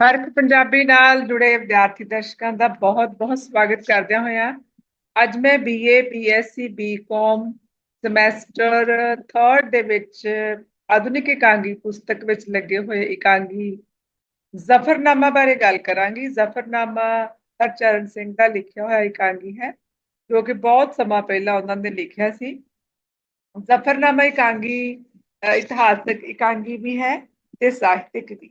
ਫ਼ਰਕ ਪੰਜਾਬੀ ਨਾਲ ਜੁੜੇ ਵਿਦਿਆਰਥੀ ਦਰਸ਼ਕਾਂ ਦਾ ਬਹੁਤ-ਬਹੁਤ ਸਵਾਗਤ ਕਰਦਿਆਂ ਹੋਇਆ, ਅੱਜ ਮੈਂ BA BSc BCom semester 3rd ਦੇ ਵਿੱਚ ਆਧੁਨਿਕ ਇਕਾਂਗੀ ਪੁਸਤਕ ਵਿੱਚ ਲੱਗੇ ਹੋਏ ਇਕਾਂਗੀ ਜ਼ਫਰਨਾਮਾ ਬਾਰੇ ਗੱਲ ਕਰਾਂਗੀ। ਜ਼ਫਰਨਾਮਾ ਹਰਚਰਨ ਸਿੰਘ ਦਾ ਲਿਖਿਆ ਹੋਇਆ ਇਕਾਂਗੀ ਹੈ, ਜੋ ਕਿ ਬਹੁਤ ਸਮਾਂ ਪਹਿਲਾਂ ਉਹਨਾਂ ਨੇ ਲਿਖਿਆ ਸੀ। ਜ਼ਫਰਨਾਮਾ ਇਕਾਂਗੀ ਇਤਿਹਾਸਕ ਇਕਾਂਗੀ ਵੀ ਹੈ ਤੇ ਸਾਹਿਤਿਕ ਵੀ।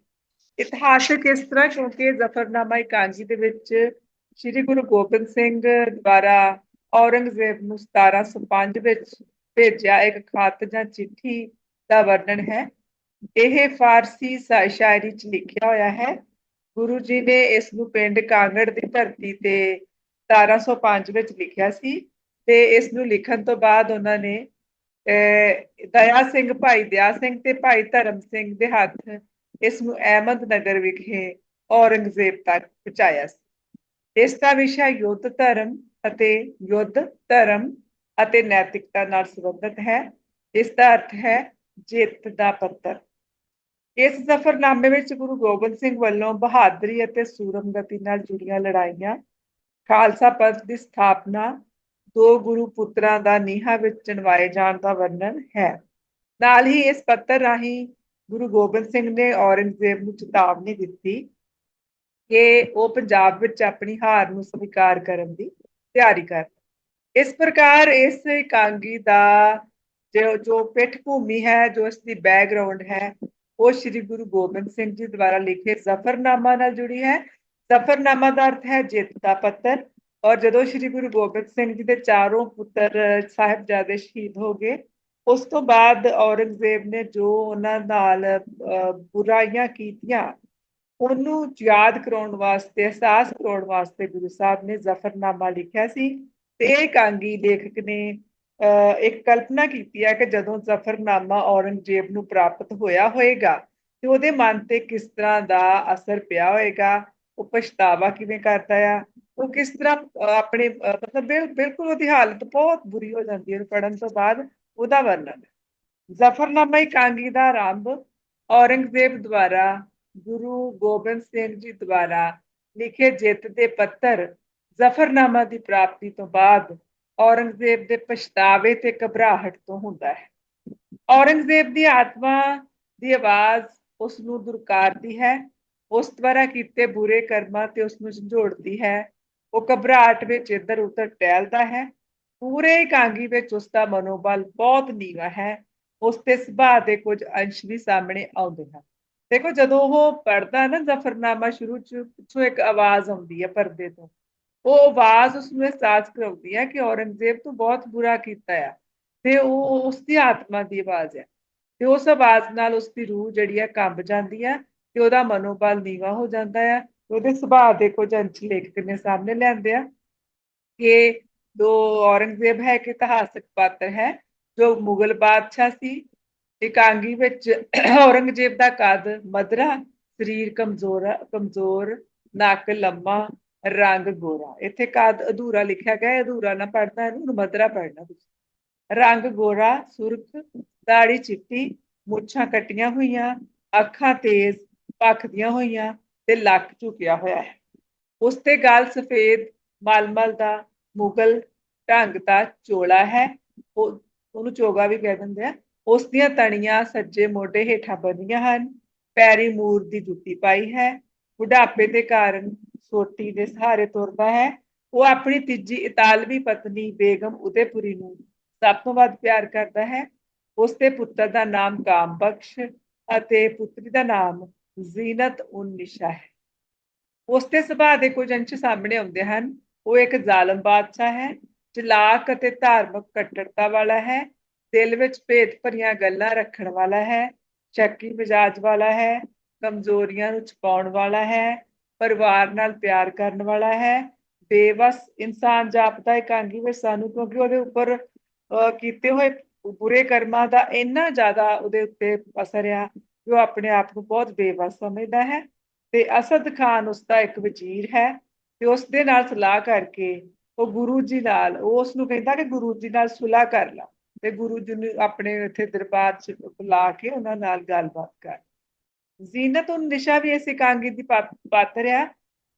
ਇਤਿਹਾਸਕ ਇਸ ਤਰ੍ਹਾਂ ਕਿਉਂਕਿ ਜ਼ਫਰਨਾਮਾ ਇਕਾਂਗੀ ਦੇ ਵਿੱਚ ਸ੍ਰੀ ਗੁਰੂ ਗੋਬਿੰਦ ਸਿੰਘ ਦੁਆਰਾ ਔਰੰਗਜ਼ੇਬ ਨੂੰ 1705 ਵਿੱਚ ਭੇਜਿਆ ਇੱਕ ਖਤ ਜਾਂ ਚਿੱਠੀ ਦਾ ਵਰਣਨ ਹੈ। ਇਹ ਫਾਰਸੀ ਸ਼ਾਇਰੀ ਚ ਲਿਖਿਆ ਹੋਇਆ ਹੈ। ਗੁਰੂ ਜੀ ਨੇ ਇਸ ਨੂੰ ਪਿੰਡ ਕਾਂਗੜ ਦੀ ਧਰਤੀ ਤੇ 1705 ਵਿੱਚ ਲਿਖਿਆ ਸੀ ਤੇ ਇਸ ਨੂੰ ਲਿਖਣ ਤੋਂ ਬਾਅਦ ਉਹਨਾਂ ਨੇ ਦਇਆ ਸਿੰਘ, ਭਾਈ ਦਇਆ ਸਿੰਘ ਤੇ ਭਾਈ ਧਰਮ ਸਿੰਘ ਦੇ ਹੱਥ ਇਸ ਨੂੰ ਅਹਿਮਦਨਗਰ ਵਿਖੇ ਔਰੰਗਜ਼ੇਬ ਤੱਕ ਪਹੁੰਚਾਇਆ ਸੀ। ਇਸ ਦਾ ਵਿਸ਼ਾ ਯੁੱਧ ਧਰਮ ਅਤੇ ਯੁੱਧ ਧਰਮ ਅਤੇ ਨੈਤਿਕਤਾ ਨਾਲ ਸੰਬੰਧਿਤ ਹੈ। ਇਸ ਦਾ ਅਰਥ ਹੈ ਜਿੱਤ ਦਾ ਪੱਤਰ ਇਸ ਜ਼ਫਰਨਾਮੇ ਵਿੱਚ ਗੁਰੂ ਗੋਬਿੰਦ ਸਿੰਘ ਵੱਲੋਂ ਬਹਾਦਰੀ ਅਤੇ ਸੂਰਮਗਤੀ ਨਾਲ ਜੁੜੀਆਂ ਲੜਾਈਆਂ, ਖਾਲਸਾ ਪੰਥ ਦੀ ਸਥਾਪਨਾ, ਦੋ ਗੁਰੂ ਪੁੱਤਰਾਂ ਦਾ ਨੀਹਾਂ ਵਿੱਚ ਚਣਵਾਏ ਜਾਣ ਦਾ ਵਰਣਨ ਹੈ। ਨਾਲ ਹੀ ਇਸ ਪੱਤਰ ਰਾਹੀਂ ਗੁਰੂ ਗੋਬਿੰਦ ਸਿੰਘ ਨੇ ਔਰੰਗਜ਼ੇਬ ਨੂੰ ਚੇਤਾਵਨੀ ਦਿੱਤੀ ਕਿ ਉਹ ਪੰਜਾਬ ਵਿੱਚ ਆਪਣੀ ਹਾਰ ਨੂੰ ਸਵੀਕਾਰ ਕਰਨ ਦੀ ਤਿਆਰੀ ਕਰ ਇਸ ਪ੍ਰਕਾਰ ਇਸ ਇਕਾਂਗੀ ਦਾ ਜੋ ਜੋ ਪਿੱਠ ਭੂਮੀ ਹੈ, ਜੋ ਇਸ ਦੀ ਬੈਕਗ੍ਰਾਉਂਡ ਹੈ, ਉਹ ਸ੍ਰੀ ਗੁਰੂ ਗੋਬਿੰਦ ਸਿੰਘ ਜੀ ਦੁਆਰਾ ਲਿਖੇ ਜ਼ਫਰਨਾਮਾ ਨਾਲ ਜੁੜੀ ਹੈ। ਜ਼ਫਰਨਾਮਾ ਦਾ ਅਰਥ ਹੈ ਜਿੱਤ ਦਾ ਪੱਤਰ ਔਰ ਜਦੋਂ ਸ੍ਰੀ ਗੁਰੂ ਗੋਬਿੰਦ ਸਿੰਘ ਜੀ ਦੇ ਚਾਰੋਂ ਪੁੱਤਰ ਸਾਹਿਬਜ਼ਾਦੇ ਸ਼ਹੀਦ ਹੋ ਗਏ ਉਸ ਤੋਂ ਬਾਅਦ ਔਰੰਗਜ਼ੇਬ ਨੇ ਜੋ ਉਹਨਾਂ ਨਾਲ ਬੁਰਾਈਆਂ ਕੀਤੀਆਂ, ਉਹਨੂੰ ਯਾਦ ਕਰਾਉਣ ਵਾਸਤੇ, ਅਹਿਸਾਸ ਕਰਾਉਣ ਵਾਸਤੇ ਗੁਰੂ ਸਾਹਿਬ ਨੇ ਜ਼ਫਰਨਾਮਾ ਲਿਖਿਆ ਸੀ ਤੇ ਕਾਂਗੀ ਲੇਖਕ ਨੇ ਇੱਕ ਕਲਪਨਾ ਕੀਤੀ ਹੈ ਕਿ ਜਦੋਂ ਜ਼ਫਰਨਾਮਾ ਔਰੰਗਜ਼ੇਬ ਨੂੰ ਪ੍ਰਾਪਤ ਹੋਇਆ ਹੋਏਗਾ ਤੇ ਉਹਦੇ ਮਨ ਤੇ ਕਿਸ ਤਰ੍ਹਾਂ ਦਾ ਅਸਰ ਪਿਆ ਹੋਏਗਾ, ਉਹ ਪਛਤਾਵਾ ਕਿਵੇਂ ਕਰਦਾ ਆ, ਉਹ ਕਿਸ ਤਰ੍ਹਾਂ ਆਪਣੇ ਮਤਲਬ ਬਿਲਕੁਲ ਉਹਦੀ ਹਾਲਤ ਬਹੁਤ ਬੁਰੀ ਹੋ ਜਾਂਦੀ ਹੈ ਪੜਨ ਤੋਂ ਬਾਅਦ। ਉਹਦਾ ਵਰਣਨ ਜ਼ਫਰਨਾਮਾ ਇਕਾਂਗੀ ਦਾ ਆਰੰਭ, ਔਰੰਗਜ਼ੇਬ ਦੁਆਰਾ, ਗੁਰੂ ਗੋਬਿੰਦ ਸਿੰਘ ਜੀ ਦੁਆਰਾ ਲਿਖੇ ਜਿੱਤ ਦੇ ਪੱਤਰ ਜ਼ਫਰਨਾਮਾ ਦੀ ਪ੍ਰਾਪਤੀ ਤੋਂ ਬਾਅਦ ਔਰੰਗਜ਼ੇਬ ਦੇ ਪਛਤਾਵੇ ਤੇ ਘਬਰਾਹਟ ਤੋਂ ਹੁੰਦਾ ਹੈ। ਔਰੰਗਜ਼ੇਬ ਦੀ ਆਤਮਾ ਦੀ ਆਵਾਜ਼ ਉਸ ਨੂੰ ਦੁਰਕਾਰਦੀ ਹੈ, ਉਸ ਦੁਆਰਾ ਕੀਤੇ ਬੁਰੇ ਕਰਮਾਂ ਤੇ ਉਸ ਨੂੰ ਝੰਜੋੜਦੀ ਹੈ। ਉਹ ਘਬਰਾਹਟ ਵਿੱਚ ਇੱਧਰ ਉੱਧਰ ਟਹਿਲਦਾ ਹੈ ਪੂਰੇ ਕਾਂਗੀ ਵਿੱਚ ਉਸ ਦਾ ਮਨੋਬਲ ਬਹੁਤ ਨੀਵਾ ਹੈ। ਉਸ ਦੇ ਸੁਭਾਅ ਦੇ ਕੁਝ ਅੰਸ਼ ਵੀ ਸਾਹਮਣੇ ਆਉਂਦੇ ਹਨ। ਦੇਖੋ, ਜਦੋਂ ਉਹ ਪੜਦਾ ਨਾ ਜ਼ਫਰਨਾਮਾ ਸ਼ੁਰੂ ਚ, ਪਿੱਛੋਂ ਇੱਕ ਆਵਾਜ਼ ਆਉਂਦੀ ਹੈ ਪਰਦੇ ਤੋਂ। ਉਹ ਆਵਾਜ਼ ਉਸ ਨੂੰ ਅਹਿਸਾਸ ਕਰਾਉਂਦੀ ਹੈ ਕਿ ਔਰੰਗਜ਼ੇਬ ਤੋਂ ਬਹੁਤ ਬੁਰਾ ਕੀਤਾ ਆ। ਤੇ ਉਹ ਉਸ ਦੀ ਆਤਮਾ ਦੀ ਆਵਾਜ਼ ਹੈ। ਤੇ ਉਸ ਆਵਾਜ਼ ਨਾਲ ਉਸ ਦੀ ਰੂਹ ਜਿਹੜੀ ਹੈ ਕੰਬ ਜਾਂਦੀ ਹੈ ਤੇ ਉਹਦਾ ਮਨੋਬਲ ਨੀਵਾ ਹੋ ਜਾਂਦਾ ਹੈ ਉਹਦੇ ਸੁਭਾਅ ਦੇ ਕੁਝ ਅੰਸ਼ ਲੇਖਕ ਨੇ ਸਾਹਮਣੇ ਲਿਆਂਦੇ ਆ ਕਿ ਦੋ ਔਰੰਗਜ਼ੇਬ ਹੈ ਇੱਕ ਇਤਿਹਾਸਕ ਪਾਤਰ ਹੈ ਜੋ ਮੁਗਲ ਬਾਦਸ਼ਾਹ ਸੀ ਇਕਾਂਗੀ ਵਿੱਚ ਔਰੰਗਜ਼ੇਬ ਦਾ ਕੱਦ ਮਦਰਾ ਸਰੀਰ ਕਮਜ਼ੋਰ ਕਮਜ਼ੋਰ ਨੱਕ ਲੰਮਾ ਰੰਗ ਗੋਰਾ ਇੱਥੇ ਕੱਦ ਅਧੂਰਾ ਲਿਖਿਆ ਗਿਆ ਅਧੂਰਾ ਨਾ ਪੜਨਾ ਇਹਨੂੰ ਮਦਰਾ ਪੜਨਾ ਤੁਸੀਂ ਰੰਗ ਗੋਰਾ ਸੁਰਖ ਦਾੜੀ ਚਿੱਟੀ ਮੁੱਛਾਂ ਕੱਟੀਆਂ ਹੋਈਆਂ ਅੱਖਾਂ ਤੇਜ਼ ਪੱਖਦੀਆਂ ਹੋਈਆਂ ਤੇ ਲੱਕ ਝੁਕਿਆ ਹੋਇਆ ਹੈ ਉਸ ਤੇ ਗਲ ਸਫੇਦ ਮਲਮਲ ਦਾ ਮੁਗਲ ਢੰਗ ਦਾ ਚੋਲਾ ਹੈ। ਉਹ, ਉਹਨੂੰ ਚੋਗਾ ਵੀ ਕਹਿ ਦਿੰਦੇ ਆ। ਉਸ ਦੀਆਂ ਤਣੀਆਂ ਸੱਜੇ ਮੋਢੇ ਹੇਠਾਂ ਬੰਨੀਆਂ ਹਨ। ਪੈਰੀ ਮੂਰ ਦੀ ਜੁੱਤੀ ਪਾਈ ਹੈ। ਬੁਢਾਪੇ ਦੇ ਕਾਰਨ ਸੋਟੀ ਦੇ ਸਹਾਰੇ ਤੁਰਦਾ ਹੈ। ਉਹ ਆਪਣੀ ਤੀਜੀ ਇਤਾਲਵੀ ਪਤਨੀ ਬੇਗਮ ਉਦੇਪੁਰੀ ਨੂੰ ਸਭ ਤੋਂ ਵੱਧ ਪਿਆਰ ਕਰਦਾ ਹੈ। ਉਸ ਦੇ ਪੁੱਤਰ ਦਾ ਨਾਮ ਕਾਮਬਖਸ਼ ਅਤੇ ਪੁੱਤਰੀ ਦਾ ਨਾਮ ਜ਼ੀਨਤ ਉਨ ਨਿਸ਼ਾ ਹੈ। ਉਸ ਦੇ ਸੁਭਾਅ ਦੇ ਕੁਝ ਅੰਸ਼ ਸਾਹਮਣੇ ਆਉਂਦੇ ਹਨ। ਉਹ ਇੱਕ ਜ਼ਾਲਮ ਬਾਦਸ਼ਾਹ ਹੈ, ਚਲਾਕ ਅਤੇ ਧਾਰਮਿਕ ਕੱਟੜਤਾ ਵਾਲਾ ਹੈ, ਦਿਲ ਵਿੱਚ ਭੇਦ ਭਰੀਆਂ ਗੱਲਾਂ ਰੱਖਣ ਵਾਲਾ ਹੈ, ਸ਼ੱਕੀ ਮਿਜਾਜ ਵਾਲਾ ਹੈ, ਕਮਜ਼ੋਰੀਆਂ ਨੂੰ ਛੁਪਾਉਣ ਵਾਲਾ ਹੈ, ਪਰਿਵਾਰ ਨਾਲ ਪਿਆਰ ਕਰਨ ਵਾਲਾ ਹੈ, ਬੇਵਸ ਇਨਸਾਨ ਜਾਪਦਾ ਇਕਾਂਗੀ ਵਿੱਚ ਸਾਨੂੰ ਕਿਉਂਕਿ ਉਹਦੇ ਉੱਪਰ ਕੀਤੇ ਹੋਏ ਬੁਰੇ ਕਰਮਾਂ ਦਾ ਇੰਨਾ ਜ਼ਿਆਦਾ ਉਹਦੇ ਉੱਤੇ ਅਸਰ ਆ ਕਿ ਉਹ ਆਪਣੇ ਆਪ ਨੂੰ ਬਹੁਤ ਬੇਵਸ ਸਮਝਦਾ ਹੈ ਤੇ ਅਸਦ ਖਾਨ ਉਸ ਦਾ ਇੱਕ ਵਜ਼ੀਰ ਹੈ। ਤੇ ਉਸ ਦੇ ਨਾਲ ਸਲਾਹ ਕਰਕੇ ਉਹ ਗੁਰੂ ਜੀ ਨਾਲ, ਉਹ ਉਸ ਨੂੰ ਕਹਿੰਦਾ ਕਿ ਗੁਰੂ ਜੀ ਨਾਲ ਸੁਲਾਹ ਕਰ ਲਾ ਤੇ ਗੁਰੂ ਜੀ ਨੂੰ ਆਪਣੇ ਇੱਥੇ ਦਰਬਾਰ 'ਚ ਬੁਲਾ ਕੇ ਉਹਨਾਂ ਨਾਲ ਗੱਲਬਾਤ ਕਰ। ਜ਼ੀਨਤ ਨਿਸ਼ਾ ਵੀ ਇਸ ਇਕਾਂਗੀ ਦੀ ਪਾਤਰ ਹੈ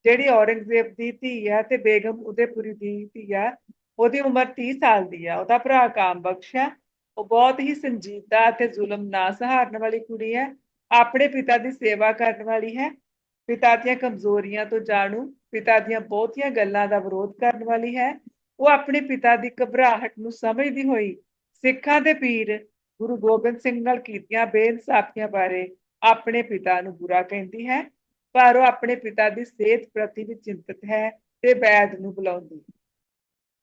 ਜਿਹੜੀ ਔਰੰਗਜ਼ੇਬ ਦੀ ਧੀ ਹੈ ਤੇ ਬੇਗਮ ਉਦੈਪੁਰੀ ਦੀ ਧੀ ਹੈ ਉਹਦੀ ਉਮਰ 30 ਸਾਲ ਦੀ ਹੈ ਉਹਦਾ ਭਰਾ ਕਾਮ ਬਖਸ਼ ਹੈ ਉਹ ਬਹੁਤ ਹੀ ਸੰਜੀਦਾ ਅਤੇ ਜ਼ੁਲਮ ਨਾ ਸਹਾਰਨ ਵਾਲੀ ਕੁੜੀ ਹੈ ਆਪਣੇ ਪਿਤਾ ਦੀ ਸੇਵਾ ਕਰਨ ਵਾਲੀ ਹੈ ਪਿਤਾ ਦੀਆਂ ਕਮਜ਼ੋਰੀਆਂ ਤੋਂ ਜਾਣੂ, ਪਿਤਾ ਦੀਆਂ ਬਹੁਤੀਆਂ ਗੱਲਾਂ ਦਾ ਵਿਰੋਧ ਕਰਨ ਵਾਲੀ ਹੈ। ਉਹ ਆਪਣੇ ਪਿਤਾ ਦੀ ਘਬਰਾਹਟ ਨੂੰ ਸਮਝਦੀ ਹੋਈ ਸਿੱਖਾਂ ਦੇ ਪੀਰ ਗੁਰੂ ਗੋਬਿੰਦ ਸਿੰਘ ਨਾਲ ਕੀਤੀਆਂ ਬੇਇਨਸਾਫੀਆਂ ਬਾਰੇ ਆਪਣੇ ਪਿਤਾ ਨੂੰ ਬੁਰਾ ਕਹਿੰਦੀ ਹੈ, ਪਰ ਉਹ ਆਪਣੇ ਪਿਤਾ ਦੀ ਸਿਹਤ ਪ੍ਰਤੀ ਵੀ ਚਿੰਤਤ ਹੈ ਤੇ ਵੈਦ ਨੂੰ ਬੁਲਾਉਂਦੀ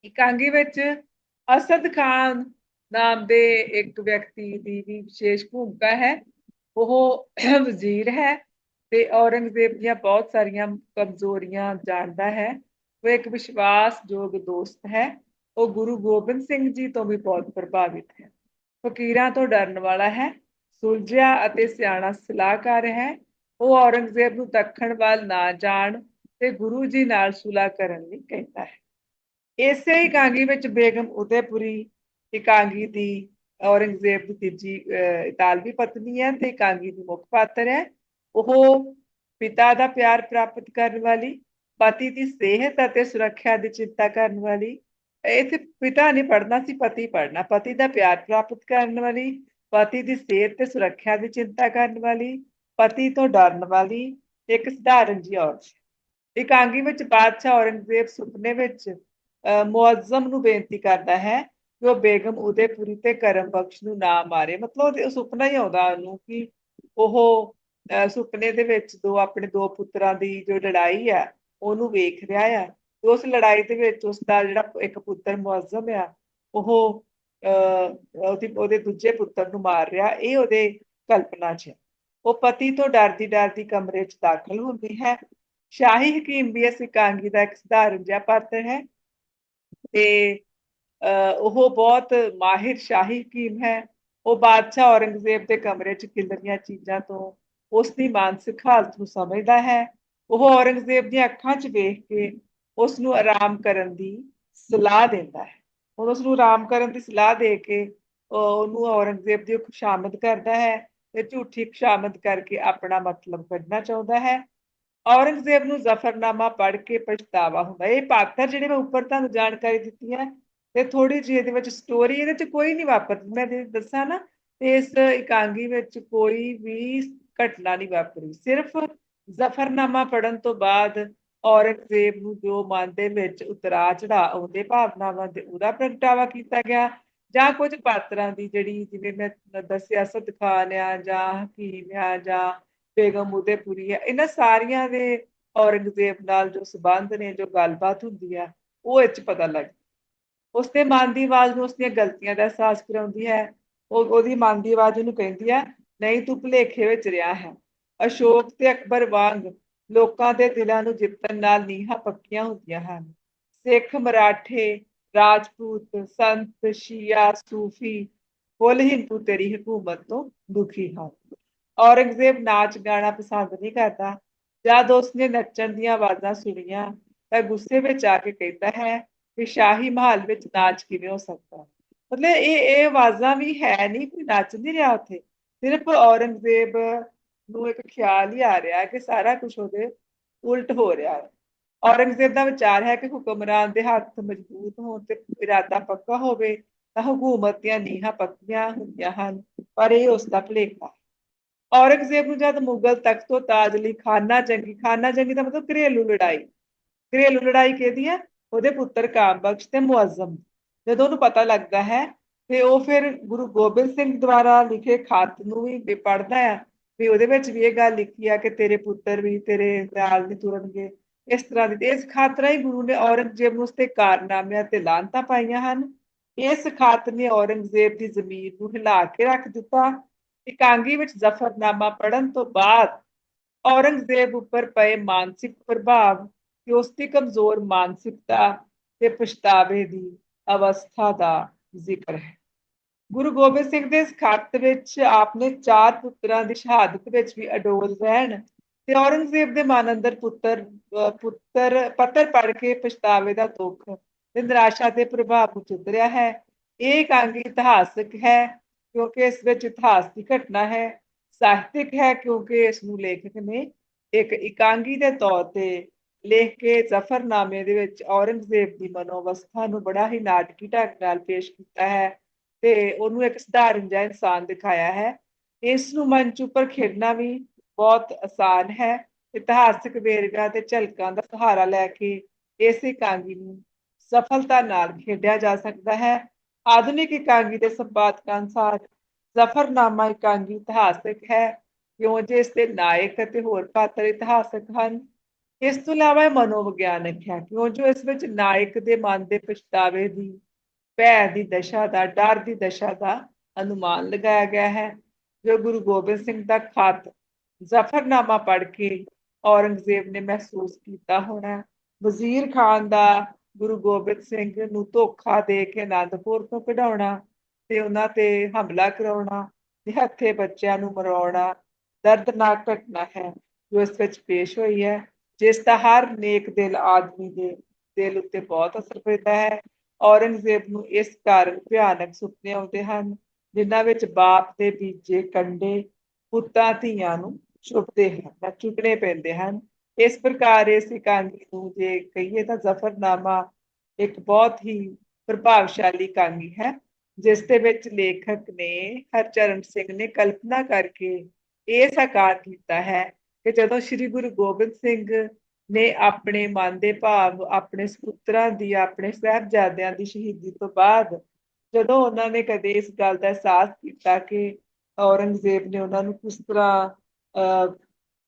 ਇਕਾਂਗੀ ਵਿੱਚ ਅਸਦ ਖਾਨ ਨਾਮ ਦੇ ਇੱਕ ਵਿਅਕਤੀ ਦੀ ਵੀ ਵਿਸ਼ੇਸ਼ ਭੂਮਿਕਾ ਹੈ। ਉਹ ਵਜ਼ੀਰ ਹੈ। ਤੇ ਔਰੰਗਜ਼ੇਬ ਦੀਆਂ ਬਹੁਤ ਸਾਰੀਆਂ ਕਮਜ਼ੋਰੀਆਂ ਜਾਣਦਾ ਹੈ। ਉਹ ਇੱਕ ਵਿਸ਼ਵਾਸਯੋਗ ਦੋਸਤ ਹੈ। ਉਹ ਗੁਰੂ ਗੋਬਿੰਦ ਸਿੰਘ ਜੀ ਤੋਂ ਵੀ ਬਹੁਤ ਪ੍ਰਭਾਵਿਤ ਹੈ। ਫਕੀਰਾਂ ਤੋਂ ਡਰਨ ਵਾਲਾ ਹੈ। ਸੁਲਝਿਆ ਅਤੇ ਸਿਆਣਾ ਸਲਾਹਕਾਰ ਹੈ। ਉਹ ਔਰੰਗਜ਼ੇਬ ਨੂੰ ਦੱਖਣ ਵੱਲ ਨਾ ਜਾਣ ਤੇ ਗੁਰੂ ਜੀ ਨਾਲ ਸੁਲਾ ਕਰਨ ਲਈ ਕਹਿੰਦਾ ਹੈ। ਇਸੇ ਇਕਾਂਗੀ ਵਿੱਚ ਬੇਗਮ ਉਦੈਪੁਰੀ ਇਕਾਂਗੀ ਦੀ ਔਰੰਗਜ਼ੇਬ ਦੀ ਤੀਜੀ ਇਤਾਲਵੀ ਪਤਨੀ ਹੈ ਤੇ ਇਕਾਂਗੀ ਦੀ ਮੁੱਖ ਪਾਤਰ ਹੈ। ਉਹ ਪਿਤਾ ਦਾ ਪਿਆਰ ਪ੍ਰਾਪਤ ਕਰਨ ਵਾਲੀ, ਪਤੀ ਦੀ ਸਿਹਤ ਅਤੇ ਸੁਰੱਖਿਆ ਦੀ ਚਿੰਤਾ ਕਰਨ ਵਾਲੀ। ਇਥੇ ਪਿਤਾ ਨਹੀਂ ਪੜਨਾ ਸੀ, ਪਤੀ ਪੜਨਾ ਪਤੀ ਦਾ ਪਿਆਰ ਪ੍ਰਾਪਤ ਕਰਨ ਵਾਲੀ, ਪਤੀ ਦੀ ਸਿਹਤ ਤੇ ਸੁਰੱਖਿਆ ਦੀ ਚਿੰਤਾ ਕਰਨ ਵਾਲੀ, ਪਤੀ ਤੋਂ ਡਰਨ ਵਾਲੀ ਇੱਕ ਸਧਾਰਨ ਜੀ ਔਰਤ ਇਕਾਂਗੀ ਵਿੱਚ ਬਾਦਸ਼ਾਹ ਔਰੰਗਜ਼ੇਬ ਸੁਪਨੇ ਵਿੱਚ ਮੁਅੱਜ਼ਮ ਨੂੰ ਬੇਨਤੀ ਕਰਦਾ ਹੈ ਕਿ ਉਹ ਬੇਗਮ ਉਦੈਪੁਰੀ ਤੇ ਕਰਮ ਬਖਸ਼ ਨੂੰ ਨਾ ਮਾਰੇ। ਮਤਲਬ ਉਹ ਸੁਪਨਾ ਹੀ ਆਉਂਦਾ ਉਹਨੂੰ ਕਿ ਉਹ ਸੁਪਨੇ ਦੇ ਵਿੱਚ ਦੋ ਆਪਣੇ ਦੋ ਪੁੱਤਰਾਂ ਦੀ ਜੋ ਲੜਾਈ ਆ, ਉਹਨੂੰ ਵੇਖ ਰਿਹਾ ਆ ਉਸ ਲੜਾਈ ਦੇ ਵਿੱਚ ਉਸ ਦਾ ਜਿਹੜਾ ਇੱਕ ਪੁੱਤਰ ਮੁਅੱਜ਼ਮ ਆ, ਉਹ ਉਹਦੀ, ਉਹਦੇ ਦੂਜੇ ਪੁੱਤਰ ਨੂੰ ਮਾਰ ਰਿਹਾ, ਇਹ ਉਹਦੇ ਕਲਪਨਾ 'ਚ ਉਹ ਪਤੀ ਤੋਂ ਡਰਦੀ ਡਰਦੀ ਕਮਰੇ 'ਚ ਦਾਖਲ ਹੁੰਦੀ ਹੈ। ਸ਼ਾਹੀ ਹਕੀਮ ਵੀ ਇਸ ਇਕਾਂਗੀ ਦਾ ਇੱਕ ਸਧਾਰਨ ਜਿਹਾ ਪਾਤਰ ਹੈ ਤੇ ਉਹ ਬਹੁਤ ਮਾਹਿਰ ਸ਼ਾਹੀ ਹਕੀਮ ਹੈ। ਉਹ ਬਾਦਸ਼ਾਹ ਔਰੰਗਜ਼ੇਬ ਦੇ ਕਮਰੇ 'ਚ ਕਿਲਰੀਆਂ ਚੀਜ਼ਾਂ ਤੋਂ ਉਸ ਦੀ ਮਾਨਸਿਕ ਹਾਲਤ ਨੂੰ ਸਮਝਦਾ ਹੈ। ਉਹ ਔਰੰਗਜ਼ੇਬ ਦੀਆਂ ਅੱਖਾਂ 'ਚ ਵੇਖ ਕੇ ਉਸ ਨੂੰ ਆਰਾਮ ਕਰਨ ਦੀ ਸਲਾਹ ਦਿੰਦਾ ਹੈ। ਉਹ ਉਸ ਨੂੰ ਆਰਾਮ ਕਰਨ ਦੀ ਸਲਾਹ ਦੇ ਕੇ ਉਹਨੂੰ ਔਰੰਗਜ਼ੇਬ ਦੀ ਖੁਸ਼ਾਮਦ ਕਰਦਾ ਹੈ ਤੇ ਝੂਠੀ ਖੁਸ਼ਾਮਦ ਕਰਕੇ ਆਪਣਾ ਮਤਲਬ ਕੱਢਣਾ ਚਾਹੁੰਦਾ ਹੈ। ਔਰੰਗਜ਼ੇਬ ਨੂੰ ਜ਼ਫਰਨਾਮਾ ਪੜ੍ਹ ਕੇ ਪਛਤਾਵਾ ਹੁੰਦਾ ਇਹ ਪਾਤਰ ਜਿਹੜੇ ਮੈਂ ਉੱਪਰ ਤੁਹਾਨੂੰ ਜਾਣਕਾਰੀ ਦਿੱਤੀ ਹੈ ਤੇ ਥੋੜੀ ਜਿਹੀ ਇਹਦੇ ਵਿੱਚ ਸਟੋਰੀ ਇਹਦੇ ਵਿੱਚ ਕੋਈ ਨਹੀਂ ਵਾਪਰਦੀ। ਮੈਂ ਦੱਸਾਂ ਨਾ ਤੇ ਇਸ ਇਕਾਂਗੀ ਵਿੱਚ ਕੋਈ ਵੀ ਘਟਨਾ ਨਹੀਂ ਵਾਪਰੀ। ਸਿਰਫ ਜ਼ਫਰਨਾਮਾ ਪੜਨ ਤੋਂ ਬਾਅਦ ਔਰੰਗਜ਼ੇਬ ਨੂੰ ਜੋ ਮਨ ਦੇ ਵਿੱਚ ਉਤਰਾ ਚੜਾ ਆਉਂਦੇ ਭਾਵਨਾਵਾਂ ਦੇ ਉਹਦਾ ਪ੍ਰਗਟਾਵਾ ਕੀਤਾ ਗਿਆ ਜਾਂ ਕੁਝ ਪਾਤਰਾਂ ਦੀ ਜਿਹੜੀ ਜਿਵੇਂ ਮੈਂ ਦੱਸਿਆ ਸਤਖਾਨ ਆ ਜਾਂ ਹਕੀਮ ਆ ਜਾਂ ਬੇਗਮ ਉਦੇਪੁਰੀ ਆ, ਇਹਨਾਂ ਸਾਰੀਆਂ ਦੇ ਔਰੰਗਜ਼ੇਬ ਨਾਲ ਜੋ ਸਬੰਧ ਨੇ, ਜੋ ਗੱਲਬਾਤ ਹੁੰਦੀ ਆ, ਉਹ ਇੱਚ ਪਤਾ ਲੱਗ ਉਸਦੇ ਮਨ ਦੀ ਆਵਾਜ਼ ਨੂੰ ਉਸਦੀਆਂ ਗਲਤੀਆਂ ਦਾ ਅਹਿਸਾਸ ਕਰਾਉਂਦੀ ਹੈ, ਉਹ ਉਹਦੀ ਮਨ ਦੀ ਆਵਾਜ਼ ਉਹਨੂੰ ਕਹਿੰਦੀ ਆ ਨਹੀਂ ਤੂੰ ਭੁਲੇਖੇ ਵਿੱਚ ਰਿਹਾ ਹੈ। ਅਸ਼ੋਕ ਤੇ ਅਕਬਰ ਵਾਂਗ ਲੋਕਾਂ ਦੇ ਦਿਲਾਂ ਨੂੰ ਜਿੱਤਣ ਨਾਲ ਨੀਹਾਂ ਪੱਕੀਆਂ ਹੁੰਦੀਆਂ ਹਨ। ਸਿੱਖ, ਮਰਾਠੇ, ਰਾਜਪੂਤ, ਸੰਤ, ਸ਼ੀਆ, ਸੂਫੀ ਕੁੱਲ ਹਿੰਦੂ ਤੇਰੀ ਹਕੂਮਤ ਤੋਂ ਦੁਖੀ ਹਨ। ਔਰੰਗਜ਼ੇਬ ਨਾਚ ਗਾਣਾ ਪਸੰਦ ਨਹੀਂ ਕਰਦਾ। ਜਦ ਉਸਨੇ ਨੱਚਣ ਦੀਆਂ ਆਵਾਜ਼ਾਂ ਸੁਣੀਆਂ, ਤਾਂ ਗੁੱਸੇ ਵਿੱਚ ਆ ਕੇ ਕਹਿੰਦਾ ਹੈ ਕਿ ਸ਼ਾਹੀ ਮਹੱਲ ਵਿੱਚ ਨਾਚ ਕਿਵੇਂ ਹੋ ਸਕਦਾ? ਮਤਲਬ ਇਹ ਇਹ ਆਵਾਜ਼ਾਂ ਵੀ ਹੈ ਨਹੀਂ, ਕੋਈ ਨੱਚ ਨਹੀਂ ਰਿਹਾ ਉੱਥੇ। ਸਿਰਫ ਔਰੰਗਜ਼ੇਬ ਨੂੰ ਇੱਕ ਖਿਆਲ ਹੀ ਆ ਰਿਹਾ ਕਿ ਸਾਰਾ ਕੁਝ ਉਹਦੇ ਉਲਟ ਹੋ ਰਿਹਾ ਹੈ। ਔਰੰਗਜ਼ੇਬ ਦਾ ਵਿਚਾਰ ਹੈ ਕਿ ਹੁਕਮਰਾਨ ਦੇ ਹੱਥ ਮਜ਼ਬੂਤ ਹੋਣ ਤੇ ਇਰਾਦਾ ਪੱਕਾ ਹੋਵੇ, ਤਾਂ ਹਕੂਮਤ ਦੀਆਂ ਨੀਹਾਂ ਪੱਕੀਆਂ ਹੁੰਦੀਆਂ ਹਨ, ਪਰ ਇਹ ਉਸ ਦਾ ਭਲੇਖਾ ਔਰੰਗਜ਼ੇਬ ਨੂੰ ਜਦ ਮੁਗਲ ਤਖਤ ਤੋਂ ਤਾਜ ਲਈ ਖਾਨਾ ਜੰਗੀ ਖਾਨਾ ਜੰਗੀ ਦਾ ਮਤਲਬ ਘਰੇਲੂ ਲੜਾਈ ਘਰੇਲੂ ਲੜਾਈ ਕਿਹਦੀ ਹੈ? ਉਹਦੇ ਪੁੱਤਰ ਕਾਮਬਖਸ਼ ਤੇ ਮੁਅੱਜ਼ਮ ਜਦੋਂ ਉਹਨੂੰ ਪਤਾ ਲੱਗਦਾ ਹੈ ਤੇ ਉਹ ਫਿਰ ਗੁਰੂ ਗੋਬਿੰਦ ਸਿੰਘ ਦੁਆਰਾ ਲਿਖੇ ਖਤ ਨੂੰ ਵੀ ਪੜ੍ਹਦਾ ਹੈ ਵੀ ਉਹਦੇ ਵਿੱਚ ਵੀ ਇਹ ਗੱਲ ਲਿਖੀ ਆ ਕਿ ਤੇਰੇ ਪੁੱਤਰ ਵੀ ਤੇਰੇ ਨਾਲ ਨਹੀਂ ਤੁਰਨਗੇ। ਇਸ ਤਰ੍ਹਾਂ ਦੀ ਇਸ ਖਾਤਰਾ ਹੀ ਗੁਰੂ ਨੇ ਔਰੰਗਜ਼ੇਬ ਨੂੰ ਉਸਤੇ ਕਾਰਨਾਮਿਆਂ ਤੇ ਲਾਂਤਾ ਪਾਈਆਂ ਹਨ। ਇਸ ਖਾਤ ਨੇ ਔਰੰਗਜ਼ੇਬ ਦੀ ਜ਼ਮੀਰ ਨੂੰ ਹਿਲਾ ਕੇ ਰੱਖ ਦਿੱਤਾ। ਇਕਾਂਗੀ ਵਿੱਚ ਜ਼ਫਰਨਾਮਾ ਪੜਨ ਤੋਂ ਬਾਅਦ ਔਰੰਗਜ਼ੇਬ ਉੱਪਰ ਪਏ ਮਾਨਸਿਕ ਪ੍ਰਭਾਵ, ਤੇ ਉਸ ਦੀ ਕਮਜ਼ੋਰ ਮਾਨਸਿਕਤਾ ਤੇ ਪਛਤਾਵੇ ਦੀ ਅਵਸਥਾ ਦਾ ਜ਼ਿਕਰ ਹੈ। ਗੁਰੂ ਗੋਬਿੰਦ ਸਿੰਘ ਦੇ ਇਸ ਵਿੱਚ ਆਪਨੇ ਚਾਰ ਪੁੱਤਰਾਂ ਦੀ ਸ਼ਹਾਦਤ ਵਿੱਚ ਵੀ ਅਡੋਲ ਰਹਿਣ ਤੇ ਔਰੰਗਜ਼ੇਬ ਦੇ ਮਨ ਅੰਦਰ ਪੁੱਤਰ ਪੁੱਤਰ ਪੱਤਰ ਪੜ ਕੇ ਪਛਤਾਵੇ ਦਾ ਦੁੱਖ ਤੇ ਨਿਰਾਸ਼ਾ ਦੇ ਪ੍ਰਭਾਵ ਨੂੰ ਚੁੱਦ ਹੈ। ਇਹ ਕਾਂਗੀ ਇਤਿਹਾਸਕ ਹੈ ਕਿਉਂਕਿ ਇਸ ਵਿੱਚ ਇਤਿਹਾਸ ਦੀ ਘਟਨਾ ਹੈ, ਸਾਹਿਤਿਕ ਹੈ ਕਿਉਂਕਿ ਇਸ ਨੂੰ ਲੇਖਕ ਨੇ ਇੱਕ ਇਕਾਂਗੀ ਦੇ ਤੌਰ ਤੇ ਲਿਖ ਕੇ ਜ਼ਫਰਨਾਮੇ ਦੇ ਵਿੱਚ ਔਰੰਗਜ਼ੇਬ ਦੀ ਮਨੋਵਸਥਾ ਨੂੰ ਬੜਾ ਹੀ ਨਾਟਕੀ ਢੰਗ ਨਾਲ ਪੇਸ਼ ਕੀਤਾ ਹੈ ਤੇ ਉਹਨੂੰ ਇੱਕ ਸਧਾਰਨ ਜਿਹਾ ਇਨਸਾਨ ਦਿਖਾਇਆ ਹੈ। ਇਸ ਨੂੰ ਮੰਚ ਉੱਪਰ ਖੇਡਣਾ ਵੀ ਬਹੁਤ ਆਸਾਨ ਹੈ। ਇਤਿਹਾਸਕ ਵੇਰਗਾ ਤੇ ਝਲਕਾਂ ਦਾ ਸਹਾਰਾ ਲੈ ਕੇ ਇਸ ਇਕਾਂਗੀ ਨੂੰ ਸਫਲਤਾ ਨਾਲ ਖੇਡਿਆ ਜਾ ਸਕਦਾ ਹੈ। ਆਧੁਨਿਕ ਇਕਾਂਗੀ ਦੇ ਸੰਪਾਦਕਾਂ ਅਨੁਸਾਰ ਜ਼ਫਰਨਾਮਾ ਇਕਾਂਗੀ ਇਤਿਹਾਸਕ ਹੈ, ਕਿਉਂ ਜੇ ਇਸ ਦੇ ਨਾਇਕ ਅਤੇ ਹੋਰ ਪਾਤਰ ਇਤਿਹਾਸਕ ਹਨ? ਇਸ ਤੋਂ ਇਲਾਵਾ ਇਹ ਮਨੋਵਿਗਿਆਨਕ ਹੈ ਕਿਉਂ ਜੋ ਇਸ ਵਿੱਚ ਨਾਇਕ ਦੇ ਮਨ ਦੇ ਪਛਤਾਵੇ ਦੀ ਭੈ ਦੀ ਦਸ਼ਾ ਦਾ, ਡਰ ਦੀ ਦਸ਼ਾ ਦਾ ਅਨੁਮਾਨ ਲਗਾਇਆ ਗਿਆ ਹੈ, ਜੋ ਗੁਰੂ ਗੋਬਿੰਦ ਸਿੰਘ ਦਾ ਖਤ ਜ਼ਫਰਨਾਮਾ ਪੜ੍ਹ ਕੇ ਔਰੰਗਜ਼ੇਬ ਨੇ ਮਹਿਸੂਸ ਕੀਤਾ ਹੋਣਾ ਵਜ਼ੀਰ ਖਾਨ ਦਾ ਗੁਰੂ ਗੋਬਿੰਦ ਸਿੰਘ ਨੂੰ ਧੋਖਾ ਦੇ ਕੇ ਅਨੰਦਪੁਰ ਤੋਂ ਕਢਾਉਣਾ ਤੇ ਉਹਨਾਂ ਤੇ ਹਮਲਾ ਕਰਾਉਣਾ ਤੇ ਹੱਥੇ ਬੱਚਿਆਂ ਨੂੰ ਮਰਾਉਣਾ ਦਰਦਨਾਕ ਘਟਨਾ ਹੈ ਜੋ ਇਸ ਵਿੱਚ ਪੇਸ਼ ਹੋਈ ਹੈ। ਜਿਸ ਦਾ ਹਰ ਨੇਕ ਦਿਲ ਆਦਮੀ ਦੇ ਦਿਲ ਉੱਤੇ ਬਹੁਤ ਅਸਰ ਪੈਂਦਾ ਹੈ। ਔਰੰਗਜ਼ੇਬ ਨੂੰ ਇਸ ਕਾਰਨ ਭਿਆਨਕ ਸੁਪਨੇ ਆਉਂਦੇ ਹਨ, ਜਿਨ੍ਹਾਂ ਵਿੱਚ ਬਾਪ ਦੇ ਬੀਜੇ ਕੰਡੇ ਪੁੱਤਾਂ ਧੀਆਂ ਨੂੰ ਚੁੱਪਦੇ ਹਨ ਚੁੱਕਣੇ ਪੈਂਦੇ ਹਨ। ਇਸ ਪ੍ਰਕਾਰ ਇਸ ਇਕਾਂਗੀ ਨੂੰ ਜੇ ਕਹੀਏ ਤਾਂ ਜ਼ਫਰਨਾਮਾ ਇੱਕ ਬਹੁਤ ਹੀ ਪ੍ਰਭਾਵਸ਼ਾਲੀ ਇਕਾਂਗੀ ਹੈ, ਜਿਸ ਦੇ ਵਿੱਚ ਲੇਖਕ ਨੇ ਹਰਚਰਨ ਸਿੰਘ ਨੇ ਕਲਪਨਾ ਕਰਕੇ ਇਹ ਸਾਕਾਰ ਕੀਤਾ ਹੈ ਕਿ ਜਦੋਂ ਸ੍ਰੀ ਗੁਰੂ ਗੋਬਿੰਦ ਸਿੰਘ ਨੇ ਆਪਣੇ ਮਨ ਦੇ ਭਾਵ, ਆਪਣੇ ਸਪੁੱਤਰਾਂ ਦੀ, ਆਪਣੇ ਸਾਹਿਬਜ਼ਾਦਿਆਂ ਦੀ ਸ਼ਹੀਦੀ ਤੋਂ ਬਾਅਦ ਜਦੋਂ ਉਹਨਾਂ ਨੇ ਕਦੇ ਇਸ ਗੱਲ ਦਾ ਅਹਿਸਾਸ ਕੀਤਾ ਕਿ ਔਰੰਗਜ਼ੇਬ ਨੇ ਉਹਨਾਂ ਨੂੰ ਕਿਸ ਤਰ੍ਹਾਂ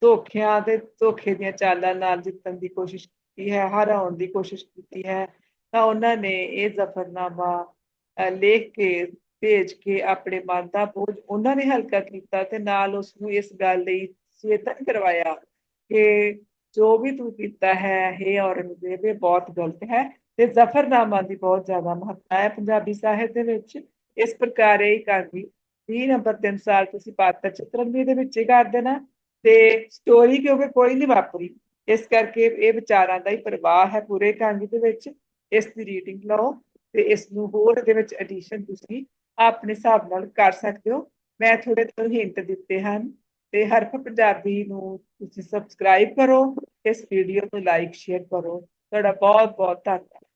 ਧੋਖਿਆਂ ਤੇ ਧੋਖੇ ਦੀਆਂ ਚਾਲਾਂ ਨਾਲ ਜਿੱਤਣ ਦੀ ਕੋਸ਼ਿਸ਼ ਕੀਤੀ ਹੈ, ਹਰਾਉਣ ਦੀ ਕੋਸ਼ਿਸ਼ ਕੀਤੀ ਹੈ, ਤਾਂ ਉਹਨਾਂ ਨੇ ਇਹ ਜ਼ਫਰਨਾਮਾ, ਅਹ, ਲਿਖ ਕੇ, ਭੇਜ ਕੇ ਆਪਣੇ ਮਨ ਦਾ ਬੋਝ ਉਹਨਾਂ ਨੇ ਹਲਕਾ ਕੀਤਾ ਤੇ ਨਾਲ ਉਸ ਨੂੰ ਇਸ ਗੱਲ ਲਈ ਚੇਤਨ ਕਰਵਾਇਆ ਕਿ ਜੋ ਵੀ ਤੂੰ ਕੀਤਾ ਹੈ ਇਹ ਔਰੰਗਜ਼ੇਬ, ਇਹ ਬਹੁਤ ਗਲਤ ਹੈ ਤੇ ਜ਼ਫਰਨਾਮਾ ਦੀ ਬਹੁਤ ਜ਼ਿਆਦਾ ਮਹੱਤਤਾ ਹੈ। ਪੰਜਾਬੀ ਸਾਹਿਤ ਦੇ ਵਿੱਚ ਇਸ ਪ੍ਰਕਾਰ ਇਹ ਇਕਾਂਗੀ 20 ਨੰਬਰ ਦੇ ਅਨੁਸਾਰ ਤੁਸੀਂ ਪਾਤਰ ਚਿੱਤਰਨ ਵੀ ਵਿੱਚ ਹੀ ਕਰ ਦੇਣਾ ਤੇ ਸਟੋਰੀ ਕਿਉਂਕਿ ਕੋਈ ਨਹੀਂ ਵਾਪਰੀ, ਇਸ ਕਰਕੇ ਇਹ ਵਿਚਾਰਾਂ ਦਾ ਹੀ ਪ੍ਰਵਾਹ ਹੈ ਪੂਰੇ ਇਕਾਂਗੀ ਦੇ ਵਿੱਚ। ਇਸ ਦੀ ਰੀਡਿੰਗ ਲਓ ਤੇ ਇਸ ਨੂੰ ਹੋਰ ਇਹਦੇ ਵਿੱਚ ਐਡੀਸ਼ਨ ਤੁਸੀਂ ਆਪਣੇ ਹਿਸਾਬ ਨਾਲ ਕਰ ਸਕਦੇ ਹੋ। ਮੈਂ ਥੋੜੇ ਤੁਹਾਨੂੰ ਹਿੰਟ ਦਿੱਤੇ ਹਨ। ਤੇ ਹਰਫ ਪੰਜਾਬੀ ਨੂੰ ਤੁਸੀਂ ਸਬਸਕ੍ਰਾਈਬ ਕਰੋ, ਇਸ ਵੀਡੀਓ ਨੂੰ ਲਾਈਕ ਸ਼ੇਅਰ ਕਰੋ। ਤੁਹਾਡਾ ਬਹੁਤ ਬਹੁਤ ਧੰਨਵਾਦ।